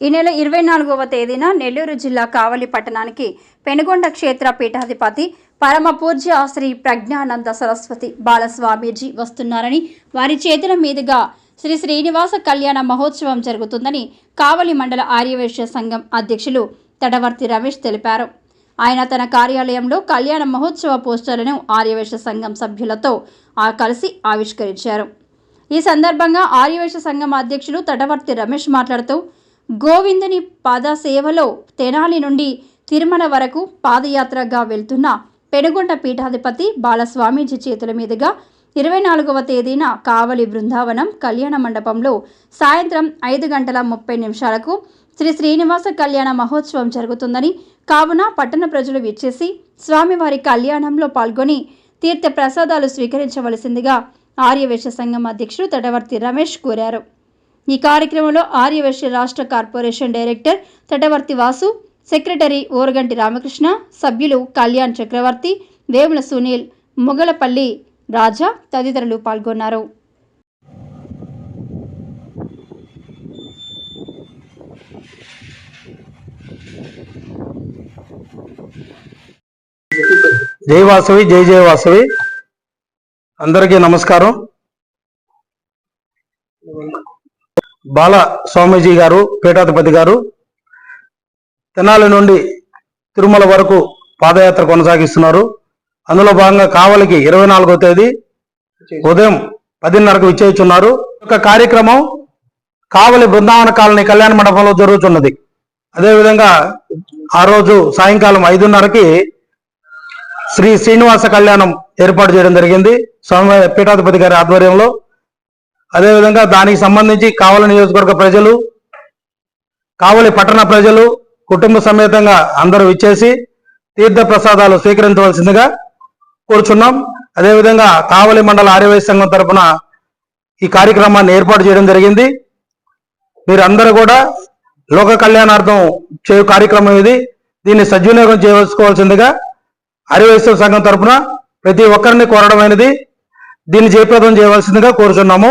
ఈ నెల ఇరవై నాలుగవ తేదీన నెల్లూరు జిల్లా కావలి పట్టణానికి పెనుగొండ క్షేత్ర పీఠాధిపతి పరమ పూజ్య శ్రీ ప్రజ్ఞానంద సరస్వతి బాలస్వామీజీ వస్తున్నారని వారి చేతుల మీదుగా శ్రీ శ్రీనివాస కళ్యాణ మహోత్సవం జరుగుతుందని కావలి మండల ఆర్యవైశ్య సంఘం అధ్యక్షులు తడవర్తి రమేష్ తెలిపారు. ఆయన తన కార్యాలయంలో కళ్యాణ మహోత్సవ పోస్టర్లను ఆర్యవైశ్య సంఘం సభ్యులతో ఆ కలిసి ఆవిష్కరించారు. ఈ సందర్భంగా ఆర్యవైశ్య సంఘం అధ్యక్షులు తటవర్తి రమేష్ మాట్లాడుతూ గోవిందుని పాద సేవలో తెనాలి నుండి తిరుమల వరకు పాదయాత్రగా వెళ్తున్న పెనుగొండ పీఠాధిపతి బాలస్వామీజీ చేతుల మీదుగా ఇరవై నాలుగవ తేదీన కావలి బృందావనం కళ్యాణ మండపంలో సాయంత్రం ఐదు గంటల ముప్పై నిమిషాలకు శ్రీ శ్రీనివాస కళ్యాణ మహోత్సవం జరుగుతుందని కావున పట్టణ ప్రజలు విచ్చేసి స్వామివారి కళ్యాణంలో పాల్గొని తీర్థ ప్రసాదాలు స్వీకరించవలసిందిగా ఆర్యవేశ సంఘం అధ్యక్షుడు తటవర్తి రమేష్ కోరారు. ఈ కార్యక్రమంలో ఆర్యవేశ్య రాష్ట్ర corporation director Tatavarthi Vasu secretary Oraganti Ramakrishna సభ్యులు కళ్యాణ్ చక్రవర్తి వేముల సునీల్ మొగలపల్లి రాజా తదితరులు పాల్గొన్నారు. జై వాసవి జై జయ వాసవి. అందరికీ నమస్కారం. బాల స్వామీజీ గారు పీఠాధిపతి గారు తెనాలి నుండి తిరుమల వరకు పాదయాత్ర కొనసాగిస్తున్నారు. అందులో భాగంగా కావలికి ఇరవై నాలుగో తేదీ ఉదయం పదిన్నరకు విచ్చేస్తున్నారు. ఒక కార్యక్రమం కావలి బృందావన కాలనీ కళ్యాణ మండపంలో జరుగుతున్నది. అదేవిధంగా ఆ రోజు సాయంకాలం ఐదున్నరకి శ్రీ శ్రీనివాస కళ్యాణం ఏర్పాటు చేయడం జరిగింది. స్వామి పీఠాధిపతి గారి ఆధ్వర్యంలో అదేవిధంగా దానికి సంబంధించి కావలి నియోజకవర్గ ప్రజలు కావలి పట్టణ ప్రజలు కుటుంబ సమేతంగా అందరూ ఇచ్చేసి తీర్థ ప్రసాదాలు స్వీకరించవలసిందిగా కోరుచున్నాం. అదేవిధంగా కావలి మండల ఆర్యవైశ్య సంఘం తరపున ఈ కార్యక్రమాన్ని ఏర్పాటు చేయడం జరిగింది. మీరందరూ కూడా లోక కళ్యాణార్థం చేయు కార్యక్రమం ఇది. దీన్ని సద్వినియోగం చేసుకోవాల్సిందిగా ఆర్యవైశ్య సంఘం తరపున ప్రతి ఒక్కరిని కోరడమైనది. దీన్ని జయప్రదం చేయవలసిందిగా కోరుచున్నాము.